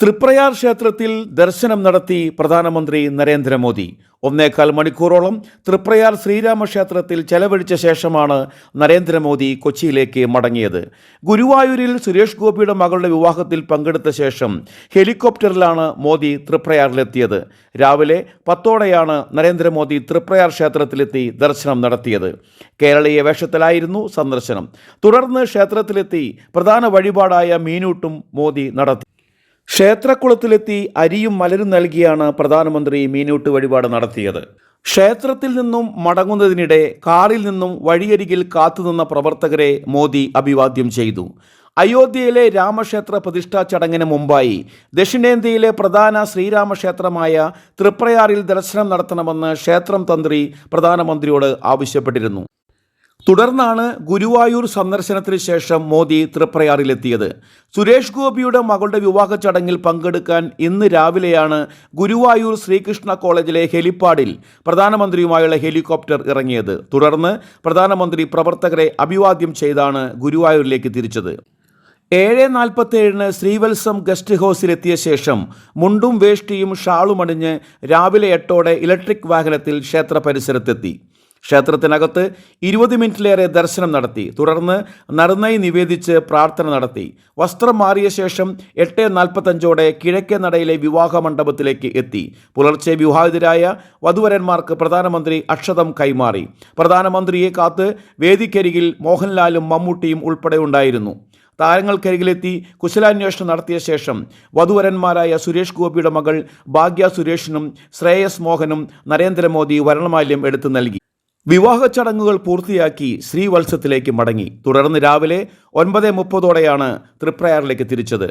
തൃപ്രയാർ ക്ഷേത്രത്തിൽ ദർശനം നടത്തി പ്രധാനമന്ത്രി നരേന്ദ്രമോദി. ഒന്നേകാൽ മണിക്കൂറോളം തൃപ്രയാർ ശ്രീരാമ ക്ഷേത്രത്തിൽ ചെലവഴിച്ച ശേഷമാണ് നരേന്ദ്രമോദി കൊച്ചിയിലേക്ക് മടങ്ങിയത്. ഗുരുവായൂരിൽ സുരേഷ് ഗോപിയുടെ മകളുടെ വിവാഹത്തിൽ പങ്കെടുത്ത ശേഷം ഹെലികോപ്റ്ററിലാണ് മോദി തൃപ്രയാറിലെത്തിയത് രാവിലെ പത്തോടെയാണ് നരേന്ദ്രമോദി തൃപ്രയാർ ക്ഷേത്രത്തിലെത്തി ദർശനം നടത്തിയത്. കേരളീയ വേഷത്തിലായിരുന്നു സന്ദർശനം. തുടർന്ന് ക്ഷേത്രത്തിലെത്തി പ്രധാന വഴിപാടായ മീനൂട്ടും മോദി നടത്തി. ക്ഷേത്രക്കുളത്തിലെത്തി അരിയും മലരും നൽകിയാണ് പ്രധാനമന്ത്രി മീനൂട്ട് വഴിപാട് നടത്തിയത്. ക്ഷേത്രത്തിൽ നിന്നും മടങ്ങുന്നതിനിടെ കാറിൽ നിന്നും വഴിയരികിൽ കാത്തുനിന്ന പ്രവർത്തകരെ മോദി അഭിവാദ്യം ചെയ്തു. അയോധ്യയിലെ രാമക്ഷേത്ര പ്രതിഷ്ഠാ ചടങ്ങിന് മുമ്പായി ദക്ഷിണേന്ത്യയിലെ പ്രധാന ശ്രീരാമക്ഷേത്രമായ തൃപ്രയാറിൽ ദർശനം നടത്തണമെന്ന് ക്ഷേത്രം തന്ത്രി പ്രധാനമന്ത്രിയോട് ആവശ്യപ്പെട്ടിരുന്നു. തുടർന്നാണ് ഗുരുവായൂർ സന്ദർശനത്തിന് ശേഷം മോദി തൃപ്രയാറിലെത്തിയത്. സുരേഷ് ഗോപിയുടെ മകളുടെ വിവാഹ ചടങ്ങിൽ പങ്കെടുക്കാൻ ഇന്ന് രാവിലെയാണ് ഗുരുവായൂർ ശ്രീകൃഷ്ണ കോളേജിലെ ഹെലിപ്പാഡിൽ പ്രധാനമന്ത്രിയുമായുള്ള ഹെലികോപ്റ്റർ ഇറങ്ങിയത്. തുടർന്ന് പ്രധാനമന്ത്രി പ്രവർത്തകരെ അഭിവാദ്യം ചെയ്താണ് ഗുരുവായൂരിലേക്ക് തിരിച്ചത്. ഏഴ് നാൽപ്പത്തേഴിന് ശ്രീവത്സം ഗസ്റ്റ് ഹൗസിലെത്തിയ ശേഷം മുണ്ടും വേഷ്ടിയും ഷാളുമണിഞ്ഞ് രാവിലെ എട്ടോടെ ഇലക്ട്രിക് വാഹനത്തിൽ ക്ഷേത്ര പരിസരത്തെത്തി. ക്ഷേത്രത്തിനകത്ത് ഇരുപത് മിനിറ്റിലേറെ ദർശനം നടത്തി. തുടർന്ന് നറുനൈ നിവേദിച്ച് പ്രാർത്ഥന നടത്തി. വസ്ത്രം മാറിയ ശേഷം എട്ട് നാൽപ്പത്തഞ്ചോടെ കിഴക്കേ നടയിലെ വിവാഹ മണ്ഡപത്തിലേക്ക് എത്തി. പുലർച്ചെ വിവാഹിതരായ വധുവരന്മാർക്ക് പ്രധാനമന്ത്രി അക്ഷതം കൈമാറി. പ്രധാനമന്ത്രിയെ കാത്ത് വേദിക്കരികിൽ മോഹൻലാലും മമ്മൂട്ടിയും ഉൾപ്പെടെ ഉണ്ടായിരുന്നു. താരങ്ങൾക്കരികിലെത്തി കുശലാന്വേഷണം നടത്തിയ ശേഷം വധുവരന്മാരായ സുരേഷ് ഗോപിയുടെ മകൾ ഭാഗ്യ സുരേഷിനും ശ്രേയസ് മോഹനും നരേന്ദ്രമോദി വരണമാല്യം എടുത്തു നൽകി. വിവാഹ ചടങ്ങുകൾ പൂർത്തിയാക്കി ശ്രീവത്സത്തിലേക്ക് മടങ്ങി. തുടർന്ന് രാവിലെ ഒൻപത് മുപ്പതോടെയാണ് തൃപ്രയാറിലേക്ക് തിരിച്ചത്.